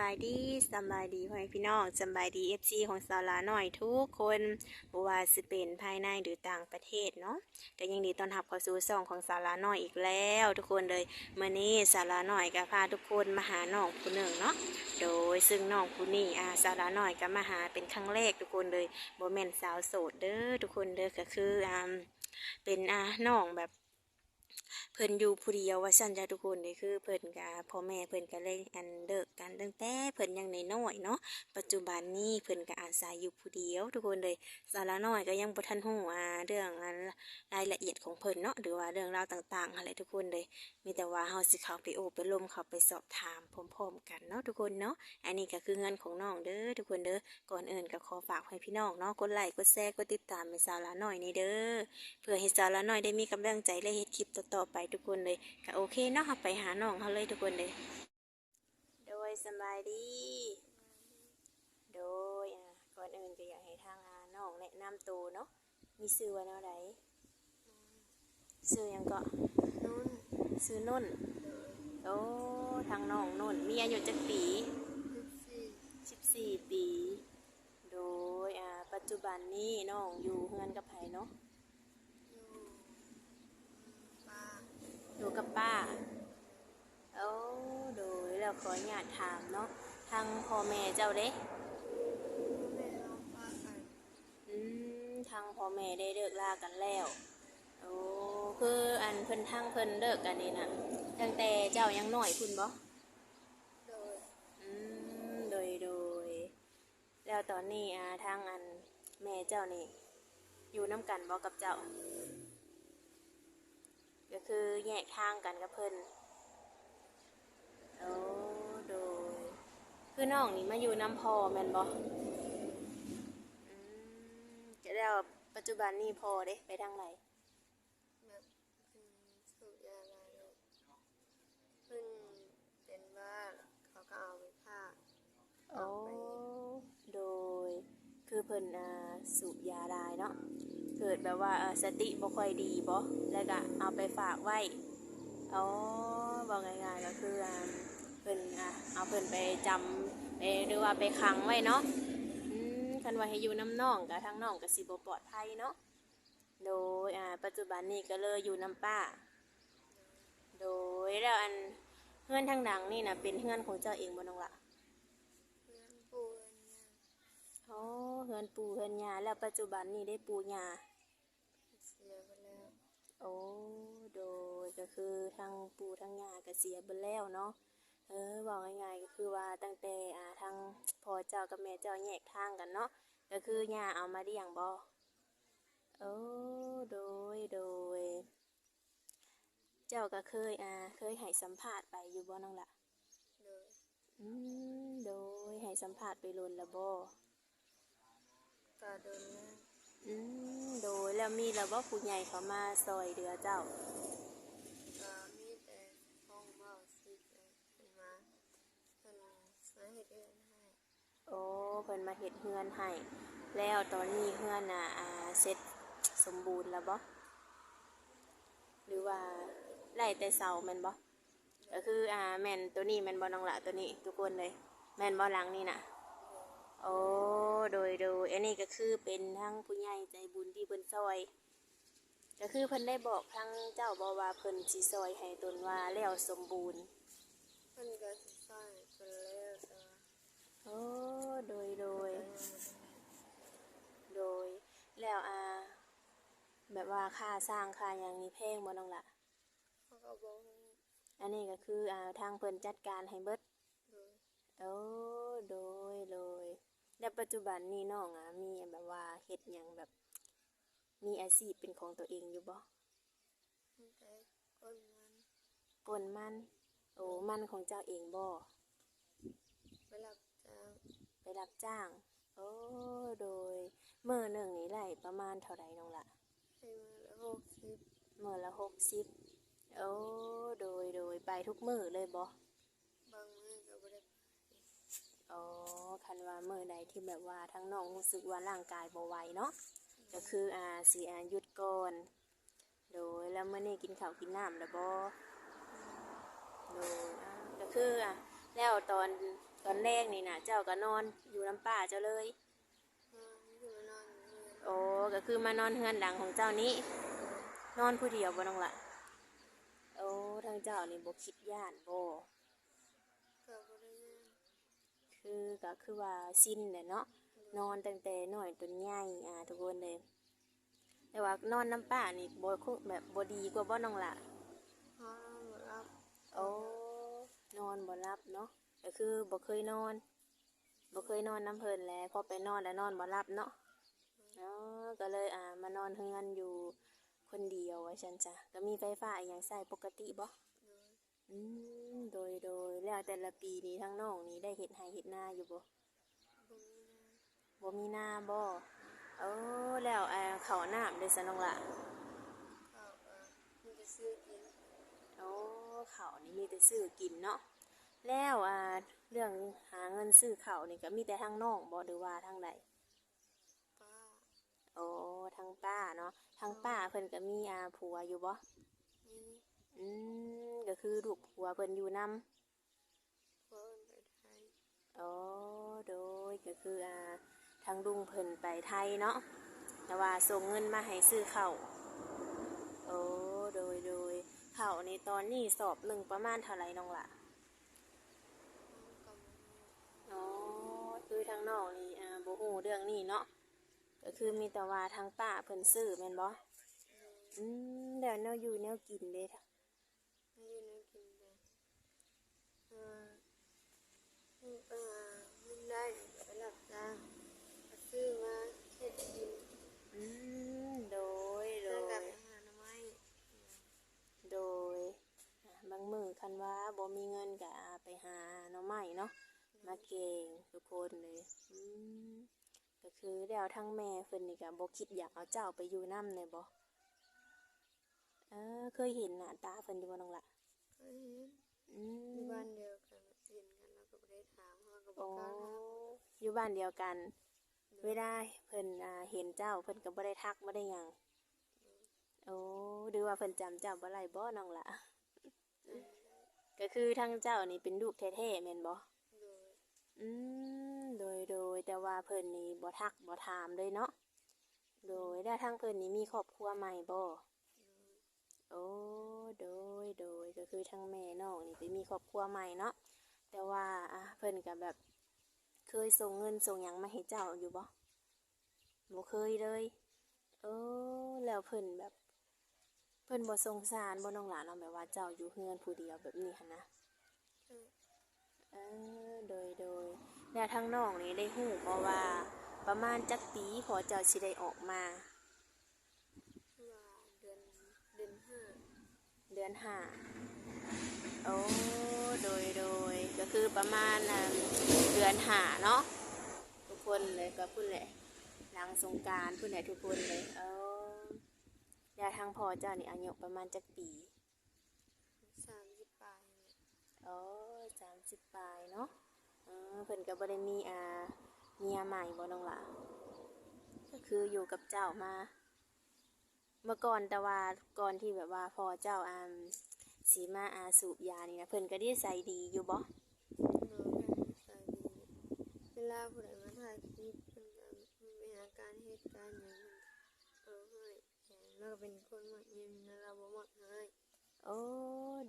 บายดีสบายดีพ่อแม่พี่น้องสบายดีเอฟซีของสาวลาหน่อยทุกคนบว่าสิเป็นภายในหรือต่างประเทศเนาะก็ยังดีตอนรับเข้าสู่ช่องของสาวลาหน่อยอีกแล้ว ทุกคนเลยเมื้อนี้สาวลาหน่อยก็พาทุกคนมาหาน้องผู้หนึ่งเนาะโดยซึ่งน้องผู้นี้อาสาวลาหน่อยก็มาหาเป็นครั้งแรกทุกคนเลยบ่แมนสาวโสดเด้อทุกคนเด้อก็คืออ่าเป็นอ่าน้องแบบ เพิ่นอยู่ผู้เดียวว่าซั่นจ้ะทุกคนนี่คือเพิ่นกับพ่อแม่เพิ่นก็เลยอันเลิกกันตั้งแต่เพิ่นยังน้อยๆเนาะปัจจุบันนี้เพิ่นก็อาศัยอยู่ผู้เดียว ทุกคนเลยสาระน้อยก็ยังบ่ทันฮู้อ่าเรื่องรายละเอียดของเพิ่นเนาะหรือว่าเรื่องราวต่างๆอะไรทุกคนเลย มีแต่ว่าเฮาสิเข้าไปโอบไปลมเข้าไปสอบถามพร้อมๆกันเนาะทุกคนเนาะอันนี้ก็คือเงินของน้องเด้อทุกคนเด้อก่อนอื่นก็ขอฝากให้พี่น้องเนาะกดไลค์กดแชร์กดติดตามให้สาระน้อยนี่เด้อเพื่อให้สาวละน้อยได้มีกำลังใจและเฮ็ดคลิปต่อๆไปทุกคนเลยก็โอเคเนาะเราไปหาน้องเขาเลยทุกคนเลย โดยสำบายดี โดยอ่าก่อนอื่นก็อยากให้ทางอาน้องแนะนำตัวเนาะมีชื่อว่าแนวใดชื่อหยังก็นุ่นชื่อนุ่นโอ้ทางน้องนุ่นมีอายุจักปีสิบสี่14ปี โดยอ่าปัจจุบันนี้น้องอยู่เฮือนกับไผเนาะ อยู่ป้า อยู่กับป้าโอ้โดยแล้วขออนุญาตถามเนาะทางพ่อแม่เจ้าเด้แม่น้องป้ากันอืมทางพ่อแม่ได้เลิกลากันแล้วโอ้คืออันเพิ่นทางเพิ่นเลิกกันนี่นะตั้งแต่เจ้ายังหน้อยพุ่นบ่โดยอืมโดยโดย แล้วตอนนี้อ่าทางอันแม่เจ้านี่ อยู่น้ำกันบ่กับเจ้า ก็คือแยกทางกันกับเพิ่นโอ้โดยคือน้องนี่มาอยู่น้ำพอแม่นบ่อืมจะแล้วปัจจุบันนี่พอเด้ไปทางไหนแบบเพิ่นสูบยาลาโรคเพิ่นเป็นว่าเขาก็เอาไปฆ่าโอ้โดย คือเพิ่นอ่าสูบยาได้เนาะ เกิดแบบว่าเอ่อสติบ่ค่อยดีบ่แล้วก็เอาไปฝากไว้อ๋อบอกง่ายๆก็คืออ่าเพิ่นอะเอาเพิ่นไปจำไปหรือว่าไปขังไว้เนาะอืมคันว่าให้อยู่น้ำน้องกับทางน้องก็สิบ่ปลอดภัยเนาะ โดยอ่าปัจจุบันนี้ก็เลยอยู่น้ำป้า โดยแล้วอันเฮือนทางดังนี่นะเป็นเฮือนของเจ้าเองบ่น้องละเพื่อนปูเอิ้นเนี่ยอ๋อเฮือนปู่เฮือนยาแล้วปัจจุบันนี้ได้ปู่ยาเสียไปแล้ว โอ้โดยก็คือทางปู่ทางยาก็เสียไปแล้วเนาะเออบอกง่ายๆก็คือว่าตั้งแต่อ่าทางพ่อเจ้ากับแม่เจ้าแยกทางกันเนาะก็คือย่าเอามาเลี้ยงบ่โอ้โดยโดย เจ้าก็เคยอ่าเคยให้สัมภาษณ์ไปอยู่บ่น้องละโดยอืมโดยให้สัมภาษณ์ไปลนละบ่กาโดนแล้วอืมโดย แล้วมีแล้วบ่ผู้ใหญ่เขามาซอยเดือเจ้า ก็มีแต่ห้องเบาสิเพิ่นมาเพิ่นมาเฮ็ดเอื้อนให้โอ้เพิ่นมาเฮ็ดเฮือนให้ แล้วตอนนี้เฮือนน่ะอ่าเสร็จสมบูรณ์แล้วบ่หรือว่าไล่แต่เสาแม่นบ่ก็คืออ่าแม่นตัวนี้แม่นบ่น้องละตัวนี้ทุกคนเลย แม่นบ่หลังนี่น่ะ โอ้โดยโดยอันนี้ก็คือเป็นทั้งผู้ใหญ่ใจบุญที่เพิ่นซอย ก็คือเพิ่นได้บอกทั้งเจ้าบ่ว่าเพิ่นสิซอยให้ตนว่าแล้วสมบูรณ์เพิ่นก็สิสร้างเพิ่นแล้วแต่ว่าโอ้โดยโดยก็ยังบ่ได้โดย แล้วอ่าแบบว่าค่าสร้างค่าอย่างนี้แพงบ่น้องละเขาก็บอกให้อันนี้ก็คืออ่าทางเพิ่นจัดการให้เบิดโดยโอ้โดยโดย แล้วปัจจุบันนี้น้องอะมีแบบว่าเฮ็ดหยังแบบ มีอาชีพเป็นของตัวเองอยู่บ่ตั้งแต่ก้นมันปนมัน โอ้มันของเจ้าเองบ่ไปรับจ้างไปรับจ้าง โอ้โดยมื้อหนึ่งนี่ได้ประมาณเท่าใดน้องละให้มาละหกสิบมื้อละหกสิบโอ้โดยโดยไปทุกมื้อเลยบ่บางมื้อก็บ่ได้ไป อ๋อคันว่าเมื่อใดที่แบบว่าทั้งน้องรู้สึกว่าร่างกายบ่ไหวเนาะก็คืออ่าสิอ่าหยุดก่อนโดยแล้วเมื่อนี้กินข้าวกินน้ำแล้วบ่โดยอ่าก็คืออะแล้วตอนตอนแรกนี่นะเจ้าก็นอนอยู่น้ำป่าเจ้าเลยนอนอยู่นอนอยู่เรือนโอ้ก็คือมานอนเฮือนดังของเจ้านี้ นอนผู้เดียวบ่น้องละโอ้ทางเจ้านี่บ่คิดย่านบ่ก็บ่ได้ยัง คือก็คือว่าสิ้นแหละเนาะนอนตั้งแต่น้อยจนใหญ่อ่าทุกคนเลย แต่ว่านอนน้ำป่านี่บ่คงแบบบ่ดีกว่าบ่น้องละเพราะเราบ่รับโอ้นอนบ่หลับเนาะก็คือบ่เคยนอนบ่เคยนอนน้ำเพลินแหล้วพอไปนอนแล้วนอนบ่หลับเนาะเนาะก็เลยอ่ามานอนเฮือนอยู่คนเดียวว่าฉันจ้ะก็มีไฟฟ้าอหย่างใส่ปกติบ่โดย อืมโดยโดยแล้วแต่ละปีนี้ทั้งน้องนี้ได้เห็ดไห้เห็ดนาอยู่บ่บ่มีนาบ่มีนาบ่เออแล้วอ่าเขาวน้ำเด้อสนองละข้าวก็มีแต่ซื้อกินโอ้เขาวนี่มีแต่ซื้อกินเนาะแล้วอ่าเรื่องหาเงินซื้อเขาวนี่ก็มีแต่ทางน้องบ่หรือว่าทางใดป้าโอ้ทางป้าเนาะทางป้าเพิ่นก็มีอาผัวอยู่บ่มี อืมก็คือลูกผัวเพิ่นอยู่นํพวกเอิ้นไปไทยโอ้โดยก็คืออ่าทางลุงเพิ่นไปไทยเนาะแต่ว่าส่งเงินมาให้ซื้อข้าวโอ้โดยโดยข้าวในตอนนี้สอบหนึ่งประมาณเท่าไหร่น้องละน้องก็บ่มีอ๋อคือทางน้องนี่อ่าบ่ฮู้เรื่องนี้เนาะก็คือมีแต่ว่าทางป้าเพิ่นซื้อแม่นบ่โดยอืมเดี๋ยวแนวอยู่แนวกินเด้ ให้อยู่ในกินแต่เอ่อเอ่อมันได้ไปรับจ้างก็ซื้อมาเฮ็ดกินอืมโดยโดแล้วก็ยไปหาหน่อไม้โดยอะบางมือคันว่าบ่มีเงินก็อ่าไปหาหน่อไม้เนาะมาเก่งทุกคนเลยอืมก็คือแล้วทั้งแม่เพิ่นนี่ก็บ่คิดอยากเอาเจ้าไปอยู่นำเลยบ่ เออ เคยเห็นหน้าตาเพิ่นอยู่บ่น้องล่ะก็เห็นอือยู่มบ้านเดียวกันเห็นกันแล้วก็บ่ได้ถามเขาก็บ่โอ้กล้าถามอยู่บ้านเดียวกัน เวลาเพิ่นอ่าเห็นเจ้าเพิ่นก็บ่ได้ทักบ่ได้หยังโอ้หรือว่าเพิ่นจำเจ้าบ่ได้บ่น้องล่ะก็คือทั้งเจ้านี่เป็นลูกแท้ๆแม่นบ่โดยอืมโดยโดยแต่ว่าเพิ่นนี่บ่ทักบ่ถามเลยเนาะโดยแล้วทางเพิ่นนี่มีครอบครัวใหม่บ่ โอ้โดยโดยก็คือทั้งแม่น้องนี่ไปมีครอบครัวใหม่เนาะแต่ว่าอะเพิ่นก็แบบ เคยส่งเงินส่งหยังมาให้เจ้าอยู่บ่บ่เคยเลยเออแล้วเพิ่นแบบ เพิ่นบ่สงสารบ่น้องหลานเนาะแบบว่าเจ้าอยู่เฮือนผู้เดียวแบบนี้หั่นนะเออโดยโดยแล้วทั้งน้องนี่ได้หูเพราะว่าประมาณจักปีพอเจ้าสิได้ออกมา คือว่าเดือนเดือนห้า เดือนห้าโอ้โดยโดยก็คือประมาณเดือนห้าเนาะทุกคนเลยก็พูดแหละหลังสงการพูดแหละทุกคนเลยเออแล้วทางพ่อเจ้านี่อายุประมาณจักปีสามสิบปลายเนี่ยโอ้สามสิบปลายเนาะเออเพิ่นก็บ่ได้มีอ่าเมียใหม่บ่น้องหล่ะก็คืออยู่กับเจ้ามา เมื่อก่อนแต่ว่าก่อนที่แบบว่าพอเจ้าอามสีมาอาสูบยานี่นะเพิ่นก็ได้ใส่ดีอยู่บ่โดยใส่ดีเวลาผู้ใดมาถ่ายคลิปเพิ่นก็มีอาการเหตุการณ์อย่างนั้นเออให้แล้วก็เป็นคนมักยิ้มนะเราบ่มักให้โอ้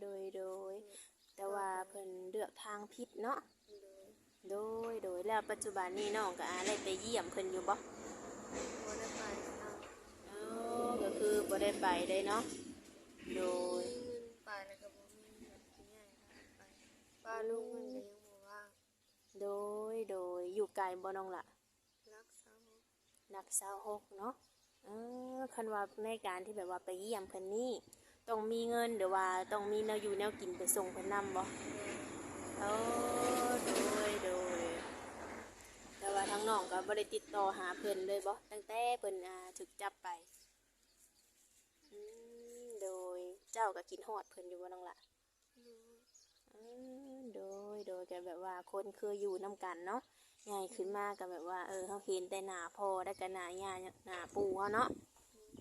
โดยโดย แต่ว่าเพิ่นเลือกทางผิดเนาะโดยโดยโดยแล้วปัจจุบันนี้น้องก็อาได้ไปเยี่ยมเพิ่นอยู่บ่บ่ได้ไปทาง อ๋อก็คือบ่ ได้ไปเลยเนาะ โดยมีเงินไปแล้วก็บ่มีเงินที่ใหญ่พาไปป้าลุงเพิ่นก็ยังบ่ว่างโดย โดย อยู่ไกลบ่น้องละรักษานักสาวหกเนาะเออคันว่าในการที่แบบว่าไปเยี่ยมเพิ่นนี่ ต้องมีเงินหรือว่าต้องมีแนวอยู่แนวกินไปส่งเพิ่นนำบ่ โอ้โดยโดยแต่ว่าทางน้องก็บ่ได้ติดต่อหาเพิ่นเลยบ่ตั้งแต่เพิ่นอ่าถูกจับไปอืม โดยเจ้าก็กินฮอดเพิ่นอยู่บ่น้องล่ะโดยอืมโดยโดยก็แบบว่าคนเคยอยู่นํกันเนาะใหญ่ขึ้นมาก็แบบว่า เออเฮาเห็นแต่หน้าพ่อได้ก็หน้าย่าหน้าปู่เฮาเนาะ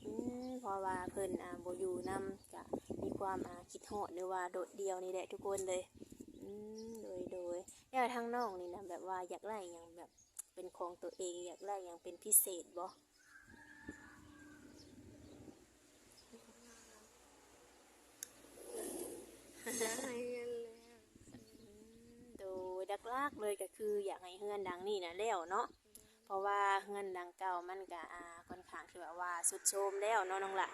อืมเพราะว่าเพิ่นอ่าบ่อยู่นํก็มีความอ่าคิดฮอดหรือว่าโดดเดี่ยวนี่แหละทุกคนเลยอือืมโดยโดยแล้วทางน้องนี่นะแบบว่าอยากได้อย่างแบบเป็นของตัวเองอยากได้อย่างเป็นพิเศษบ่ แล้วให้เงินแล้วโดยดักลากเลยก็คืออยากให้เฮือนดังนี่นะแล้วเนาะเพราะว่าเฮือนดังเก่ามันก็อ่าค่อนข้างที่แบบว่าสุดโทรมแล้วเนาะน้องละ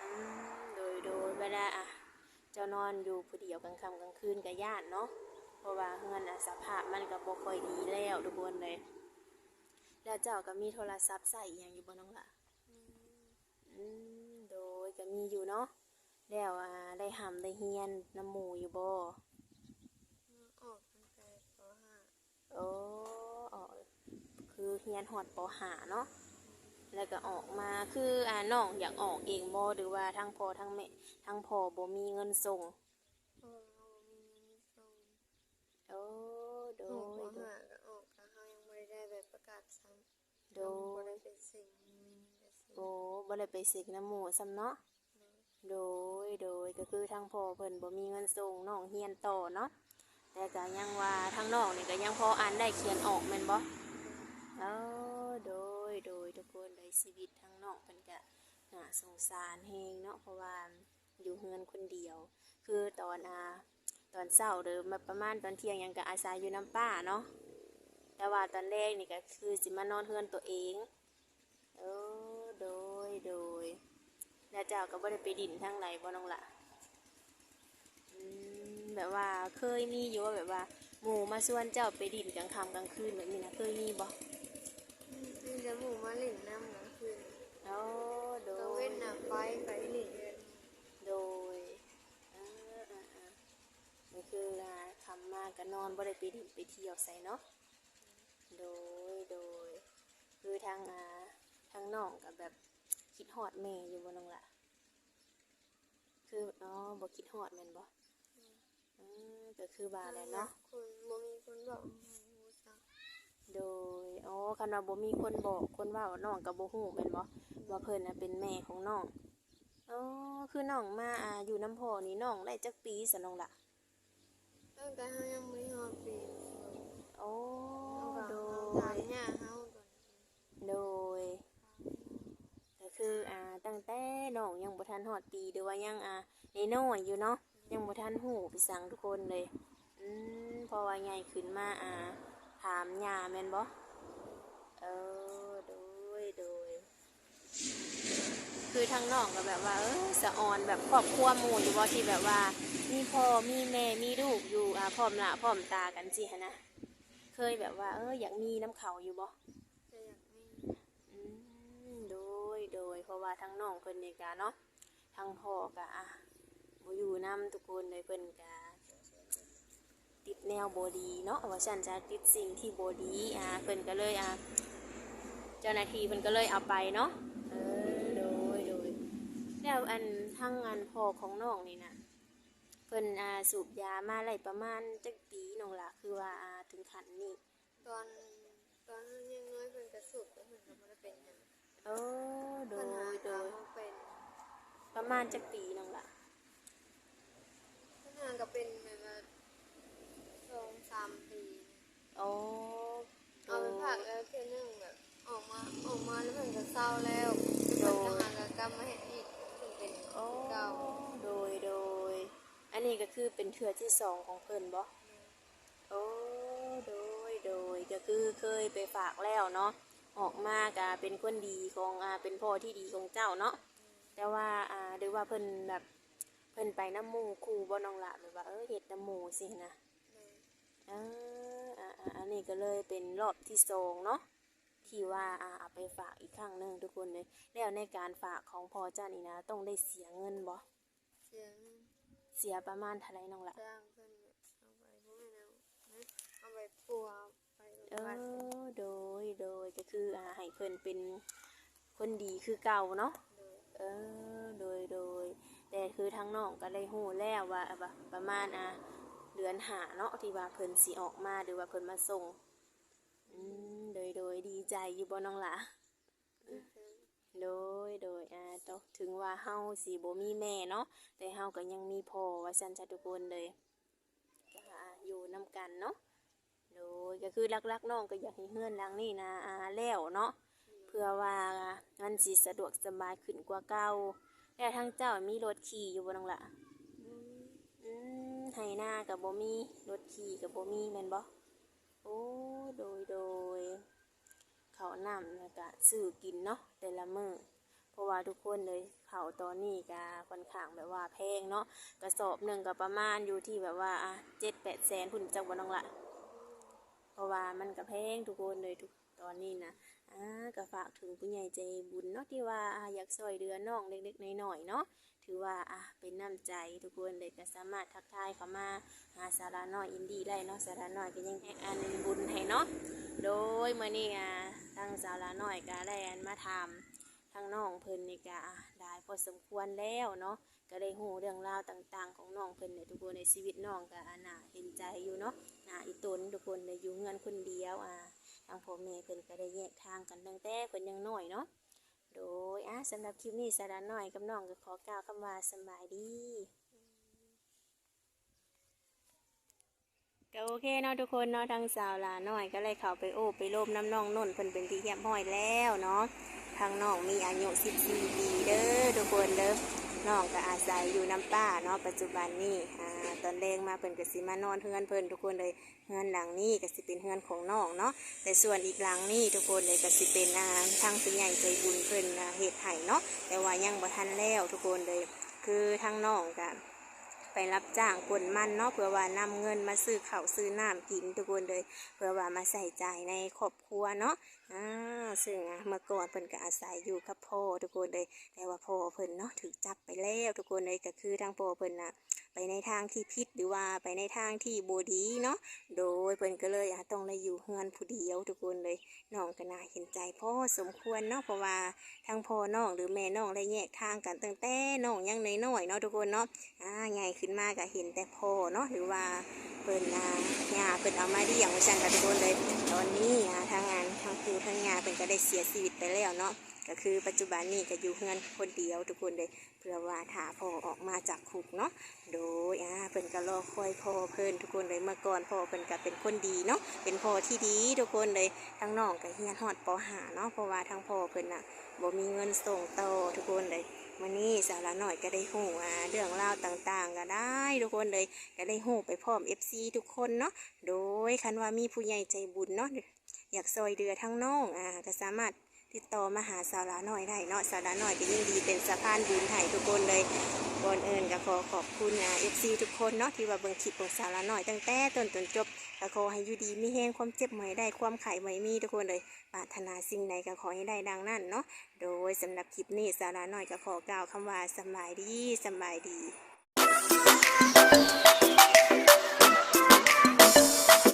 อืมโดยโดยเวลาอะเจ้านอนอยู่ผู้เดียวกลางค่ำกลางคืนก็ย่านเนาะเพราะว่าเฮือนอะสภาพมันก็บ่ค่อยดีแล้วทุกคนเลย แล้วเจ้าก็มีโทรศัพท์ใส่อหยังอยู่บ่น้องละอืมโดยก็มีอยู่เนาะ แล้วอ่าได้หำได้เฮียนน้ำหมูอยู่บ่ออกตั้งแต่ป .5 โอ้ออกคือเฮียนหอดปหาเนาะแล้วก็ออกมาคืออ่าน้องอยากออกเองบ่หรือว่าทั้งพ่อทั้งแม่ทั้งพ่อบ่มีเงินส่งเพราะว่าเราบ่มีเงินส่งโอ้โดหนูยปโดย .5 ก็ออกก็เฮายังบ่ได้แบบประกาศซ้ำโดบ่ยได้เป็นสิ่งมีเงินแต่สิ่งโอ้บ่ได้ไปสิกน้ำหมูซ้ำเนาะ โดยโดยก็คือทางพ่อเพิ่นบ่มีเงินส่งน้องเฮียนต่อเนาะแต่ก็ยังว่าทางน้องนี่ก็ยังพออ่านได้เขียนออกแม่นบ่เออโดยโดยทุกคนในชีวิตทางน้องเพิ่นก็น่าสงสารแฮงเนาะเพราะว่าอยู่เฮือนคนเดียว คือตอนอ่าตอนเช้าเด้อมาประมาณตอนเที่ยงยังก็อาศัยอยู่น้ำป้าเนาะแต่ว่าตอนแรกนี่ก็คือสิมานอนเฮือนตัวเอง เออ โดย โดย แล้วเจ้าก็บ่ได้ไปดินทางไหนบ่น้องละอืมแบบว่าเคยมีอยู่ว่าแบบว่า หมู่มาชวนเจ้าไปดินกลางค่ำกลางคืนแบบนี้นะเคยมีบ่มีแต่หมู่มาเล่นน้ำกลางคืนโอ้โดก็ยเว้นน่ะไปไปเล่นเดือนโดยเออเออเออนี่คืออ่าคำมาก็นอนบ่ได้ไปดินไปเที่ยวใส่เนาะโดยโดยคือทางอ่าทางน้องกับแบบ คิดฮอดแม่อยู่บ่น้องละคืออ๋อบ่คิดฮอดแม่นบ่อืมก็คือว่าแหละเนาะคนบ่มีคนบอกฮู้จักโดยอ๋อคันว่าบ่มีคนบอกคนเว่าน้องกับบ่ฮู้แม่นบ่ว่าเพิ่นน่ะเป็นแม่ของน้องอ๋อคือน้องมาอ่าอยู่น้ำพ่อนี่น้องได้จักปีซะน้องล่ะตั้งแต่เฮายังบ่ฮอดปีโอ้เฮาโดก็ถามยย่าเฮาก่อน โดย ก็คืออ่าตั้งแต่ น้องยังบ่ทันฮอดปีหรือว่ายังอ่าน้อยอยู่เนาะยังบ่ทันฮู้ไปสั่งทุกคนเลยอืมพอว่าใหญ่ขึ้นมาอ่าถามยาแม่นบ่เออโดยโดยคือทางน้องก็แบบว่าเออสะออนแบบครอบครัวหมู่อยู่บ่ที่แบบว่า มีพ่อมีแม่มีลูกอยู่อ่าพร้อมหน้าพร้อมตากันสิฮะนะเคยแบบว่าเอออยากมีน้ำเขาอยู่บ่ แต่อยากมี อืมโดย โดย เพราะว่าทั้งน้อง เพิ่นนี่กะเนาะทั้งพ่อกะอะบ่อยู่นํทุกคนเลยเพิ่นกะติดแนวบ่ดีเนาะว่าฉันจะติดสิ่งที่บ่ดีอ่าเพิ่นก็เลยอะเจ้าหน้าที่เพิ่นก็เลยเอาไปเนาะเออโดยโดยแล้วอันทั้งอันพ่อของน้องนี่นะเพิ่นอ่าสูบยามาไล่ประมาณจักปีน้องละคือว่าอ่าถึงขั้นนี้ตอนตอนยังน้อยเพิ่นก็สุกแล้วเพิ่นก็บ่ได้เป็นหยัง เออโดปัญหายโดก็ยบ่เป็นประมาณจักปีน้องละปัญหาก็เป็นแบบว่าสองสามปีโอ้เอาไปผักแล้วเทื่อนึงแบบออกมาออกมาแล้วเพิ่นก็เศร้าแล้วเพิ่นก็หากกรรมมาเฮ็ดอีกถึงเป็นโอ้เก่าโดยโดย อันนี้ก็คือเป็นเทือที่สองของเพิ่นบ่โอ้โดยโดยก็คือเคยไปฝากแล้วเนาะ ออกมากะเป็นคนดีของอ่าเป็นพ่อที่ดีของเจ้าเนาะแต่ว่าอ่าหรือว่าเพิ่นแบบเพิ่นไปน้ำหมู่ครูบ่น้องละแบบว่าเออเฮ็ดน้ำหมู่สินะเอออ่าอ่าอันนี้ก็เลยเป็นรอบที่สองเนาะที่ว่าอ่าเอาไปฝากอีกครั้งหนึ่งทุกคนเลยแล้วในการฝากของพ่อเจ้านี่นะ ต้องได้เสียเงินบ่เสียงเสียประมาณเท่าไหรน้องละจ้างเพิ่นเนี่ยเอาไปพวกนั้นเอานะเอาไปปัวไป เอวัดอโดยโดยก็คืออ่าให้เพิ่นเป็นคนดีคือเก่าเนาะเลยเออโดยโดย แต่คือทางน้องก็ได้ฮู้แล้วว่าอะว่าประมาณอะเดือนหาเนาะที่ว่าเพิ่นสิออกมาหรือว่าเพิ่นมาส่งอืมโดยโดยดีใจอยู่บ่น้องละโดยโดยอ่าตกถึงว่าเฮาสีบ่มีแม่เนาะแต่เฮาก็ยังมีพ่อว่าซั่นจ้ะทุกคนเลยก็อยู่นํกันเนาะ โดยก็คือลักๆน้องก็อยากให้เฮือนหลังนี้นะอาแล้วเนาะเพื่อว่ามันสิสะดวกสบายขึ้นกว่าเก่าแล้วทั้งเจ้ามีรถขี่อยู่บ่น้องละอืมไห้หน้ากับบ่มีรถขี่กับบ่มีแม่นบ่โอ้โดยโดยเขานำแล้วก็ซื้อกินเนาะแต่ละมื้อเพราะว่าทุกคนเลยเขาตอนนี้ก็ค่อนข้างแบบว่าแพงเนาะกระสอบหนึ่งก็ประมาณอยู่ที่แบบว่าอะเจ็ดแปดแสนพุ่นจักบ่น้องละ ราะว่ามันก็แพงทุกคนเลยทุกตอนนี้นะอ่าก็ฝากถึงผู้ใหญ่ใจบุญเนาะที่ว่าอยากช่วยเหลือน้องเล็กๆน้อยๆเนาะถือว่าอะเป็นน้ำใจทุกคนเลยก็สามารถทักทายเขามาหาสาระน้อยอินดี้ได้เนาะสาระน้อยก็ยังแอกอันบุญให้เนาะโดยเมื่อนี้อะทางสาระน้อยก็ได้อันมาทำทางน้องเพิ่นนี่ก็ได้พอสมควรแล้วเนาะ ก็ได้หูเรื่องราวต่างๆ ของน้องเพิ่นเนี่ยทุกคนในชีวิตน้องก็อะน่าเห็นใจอยู่เนาะน่าอีตนทุกคนเลยอยู่เงินคนเดียวอะทางพ่อแม่เพิ่นก็ได้แยกทางกันตั้งแต่เพิ่นยังน้อยเนาะโดยอะสำหรับคลิปนี้สาระหน่อยกับน้องก็ขอกล่าวคำว่าสบายดีก็โอเคเนาะทุกคนเนาะทางสาวลาหน่อยก็เลยเข้าไปโอบไปโลมน้ำน้องนนเพิ่นเป็นที่เรียบร้อยแล้วเนาะทางน้องมีอายุ14ปีเด้อทุกคนเด้อ น้องก็อาศัยอยู่น้ำป้าเนาะปัจจุบันนี้อ่าตอนแรงมาเพิ่นก็สิมานอนเฮือนเพิ่นทุกคนเลยเฮือนหลังนี้ก็สิเป็นเฮือนของน้องเนาะแต่ส่วนอีกหลังนี่ทุกคนเลยก็สิเป็นอ่าทางผู้ใหญ่ใจบุญเพิ่นอ่าเฮ็ดให้เนาะแต่ว่ายังบ่ทันแล้วทุกคนเลยคือทางน้องกัน ไปรับจ้างกวนมันเนาะเพื่อว่านำเงินมาซื้อข้าวซื้อน้ำกินทุกคนเลยเพื่อว่ามาใส่ใจในครอบครัวเนาะอ่าซึ่งอะเมื่อก่อนเพิ่นก็อาศัยอยู่กับพ่อทุกคนเลยแต่ว่าพ่อเพิ่นเนาะถูกจับไปแล้วทุกคนเลยก็คือทางพ่อเพิ่นน่ะ ไปในทางที่ผิดหรือว่าไปในทางที่บดีเนาะโดยเพิ่นก็เลยต้องเลยอยู่เฮือนผู้เดียวทุกคนเลยน้องก็น่าเห็นใจพ่อสมควรเนาะเพราะว่าทั้งพ่อน้องหรือแม่น้องได้แยกทางกันตั้งแต่น้องยังน้อยๆเนาะทุกคนเนาะอ่าใหญ่ขึ้นมาก็เห็นแต่พ่อเนาะหรือว่าเพิ่นอ่าย่าเพิ่นเอามาเลี้ยงไว้ฉันกับทุกคนเลยตอนนี้อ่าทางงานทางครูทางยาเพิ่นก็ได้เสียชีวิตไปแล้วเนาะ ก็คือปัจจุบันนี้ก็อยู่เฮือนคนเดียวทุกคนเลยเพื่อว่าถ้าพ่อออกมาจากคุกเนาะโดยอ่าเพิ่นก็รอคอยพ่อเพิ่นทุกคนเลยเมื่อก่อนพ่อเพิ่นก็เป็นคนดีเนาะเป็นพ่อที่ดีทุกคนเลยทั้งน้องก็เฮียนฮอดปอหาเนาะเพราะว่าทั้งพ่อเพิ่นน่ะบ่มีเงินส่งโตทุกคนเลยวันนี้สาวละหน่อยก็ได้หูอ่าเรื่องราวต่างๆ ก็ได้ทุกคนเลยก็ได้หูไปพร้อม FC ทุกคนเนาะโดยคันว่ามีผู้ใหญ่ใจบุญเนาะอยากซอยเดือทั้งน้องอ่าก็สามารถ ติดต่อมาหาสาวละหน่อยได้เนาะสาวละหน่อยก็ยินดีเป็นสะพานบุญให้ทุกคนเลยก่อนอื่นก็ขอขอบคุณอ่าเอฟซีทุกคนเนาะที่ว่าเบิ่งคลิปของสาวละหน่อยตั้งแต่ต้นจนจบก็ขอให้อยู่ดีมีแห้งความเจ็บไม่ได้ความไข่ไม่มีทุกคนเลยปรารถนาสิ่งใดก็ขอให้ได้ดังนั้นเนาะโดยสำหรับคลิปนี้สาวละหน่อยก็ขอกล่าวคำว่าสบายดีสบายดี